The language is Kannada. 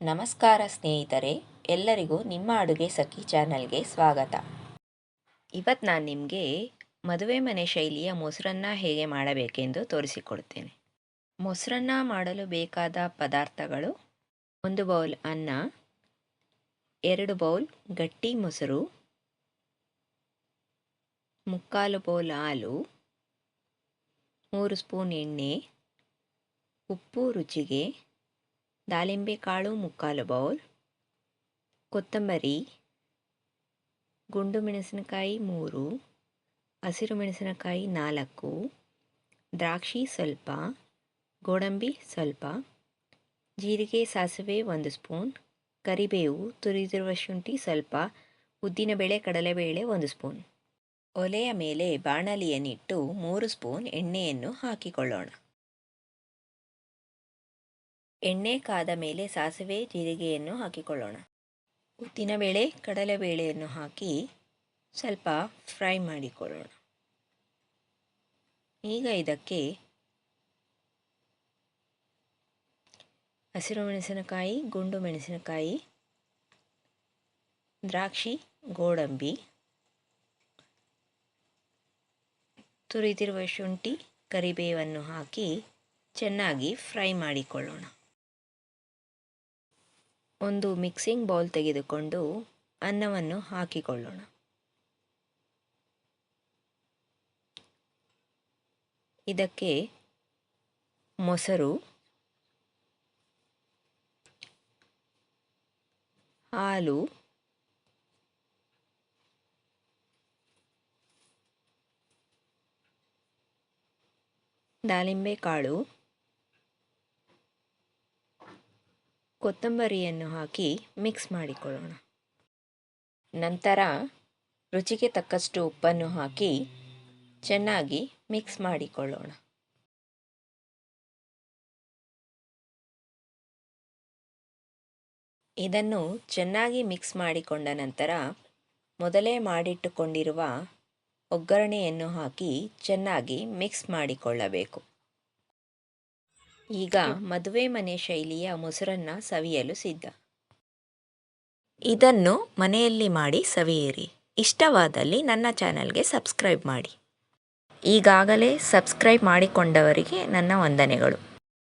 ನಮಸ್ಕಾರ ಸ್ನೇಹಿತರೆ, ಎಲ್ಲರಿಗೂ ನಿಮ್ಮ ಅಡುಗೆ ಸಖಿ ಚಾನಲ್ಗೆ ಸ್ವಾಗತ. ಇವತ್ತು ನಾನು ನಿಮಗೆ ಮದುವೆ ಮನೆ ಶೈಲಿಯ ಮೊಸರನ್ನ ಹೇಗೆ ಮಾಡಬೇಕೆಂದು ತೋರಿಸಿಕೊಡ್ತೇನೆ. ಮೊಸರನ್ನ ಮಾಡಲು ಬೇಕಾದ ಪದಾರ್ಥಗಳು ಒಂದು ಬೌಲ್ ಅನ್ನ, ಎರಡು ಬೌಲ್ ಗಟ್ಟಿ ಮೊಸರು, ಮುಕ್ಕಾಲು ಬೌಲ್ ಹಾಲು, ಮೂರು ಸ್ಪೂನ್ ಎಣ್ಣೆ, ಉಪ್ಪು ರುಚಿಗೆ ದಾಳಿಂಬೆ ಕಾಳು ಮುಕ್ಕಾಲು ಬೌಲ್, ಕೊತ್ತಂಬರಿ, ಗುಂಡು ಮೆಣಸಿನಕಾಯಿ ಮೂರು, ಹಸಿರು ಮೆಣಸಿನಕಾಯಿ ನಾಲ್ಕು, ದ್ರಾಕ್ಷಿ ಸ್ವಲ್ಪ, ಗೋಡಂಬಿ ಸ್ವಲ್ಪ, ಜೀರಿಗೆ, ಸಾಸಿವೆ ಒಂದು ಸ್ಪೂನ್, ಕರಿಬೇವು ತುರಿದಿರುವ ಶುಂಠಿ ಸ್ವಲ್ಪ ಉದ್ದಿನಬೇಳೆ ಕಡಲೆಬೇಳೆ ಒಂದು ಸ್ಪೂನ್. ಒಲೆಯ ಮೇಲೆ ಬಾಣಲಿಯನ್ನಿಟ್ಟು ಮೂರು ಸ್ಪೂನ್ ಎಣ್ಣೆಯನ್ನು ಹಾಕಿಕೊಳ್ಳೋಣ. ಎಣ್ಣೆ ಕಾದ ಮೇಲೆ ಸಾಸಿವೆ, ಜೀರಿಗೆಯನ್ನು ಹಾಕಿಕೊಳ್ಳೋಣ. ಉದ್ದಿನಬೇಳೆ ಕಡಲೆಬೇಳೆಯನ್ನು ಹಾಕಿ ಸ್ವಲ್ಪ ಫ್ರೈ ಮಾಡಿಕೊಳ್ಳೋಣ. ಈಗ ಇದಕ್ಕೆ ಹಸಿರು ಮೆಣಸಿನಕಾಯಿ, ಗುಂಡು ಮೆಣಸಿನಕಾಯಿ, ದ್ರಾಕ್ಷಿ, ಗೋಡಂಬಿ, ತುರಿದಿರುವ ಶುಂಠಿ, ಕರಿಬೇವನ್ನು ಹಾಕಿ ಚೆನ್ನಾಗಿ ಫ್ರೈ ಮಾಡಿಕೊಳ್ಳೋಣ. ಒಂದು ಮಿಕ್ಸಿಂಗ್ ಬೌಲ್ ತೆಗೆದುಕೊಂಡು ಅನ್ನವನ್ನು ಹಾಕಿಕೊಳ್ಳೋಣ. ಇದಕ್ಕೆ ಮೊಸರು ಹಾಲು ದಾಳಿಂಬೆ ಕಾಳು ಕೊತ್ತಂಬರಿಯನ್ನು ಹಾಕಿ ಮಿಕ್ಸ್ ಮಾಡಿಕೊಳ್ಳೋಣ. ನಂತರ ರುಚಿಗೆ ತಕ್ಕಷ್ಟು ಉಪ್ಪನ್ನು ಹಾಕಿ ಚೆನ್ನಾಗಿ ಮಿಕ್ಸ್ ಮಾಡಿಕೊಳ್ಳೋಣ. ಇದನ್ನು ಚೆನ್ನಾಗಿ ಮಿಕ್ಸ್ ಮಾಡಿಕೊಂಡ ನಂತರ ಮೊದಲೇ ಮಾಡಿಟ್ಟುಕೊಂಡಿರುವ ಒಗ್ಗರಣೆಯನ್ನು ಹಾಕಿ ಚೆನ್ನಾಗಿ ಮಿಕ್ಸ್ ಮಾಡಿಕೊಳ್ಳಬೇಕು. ಈಗ ಮದುವೆ ಮನೆ ಶೈಲಿಯ ಮೊಸರನ್ನ ಸವಿಯಲು ಸಿದ್ಧ. ಇದನ್ನು ಮನೆಯಲ್ಲಿ ಮಾಡಿ ಸವಿಯಿರಿ. ಇಷ್ಟವಾದಲ್ಲಿ ನನ್ನ ಚಾನಲ್ಗೆ ಸಬ್ಸ್ಕ್ರೈಬ್ ಮಾಡಿ. ಈಗಾಗಲೇ ಸಬ್ಸ್ಕ್ರೈಬ್ ಮಾಡಿಕೊಂಡವರಿಗೆ ನನ್ನ ವಂದನೆಗಳು.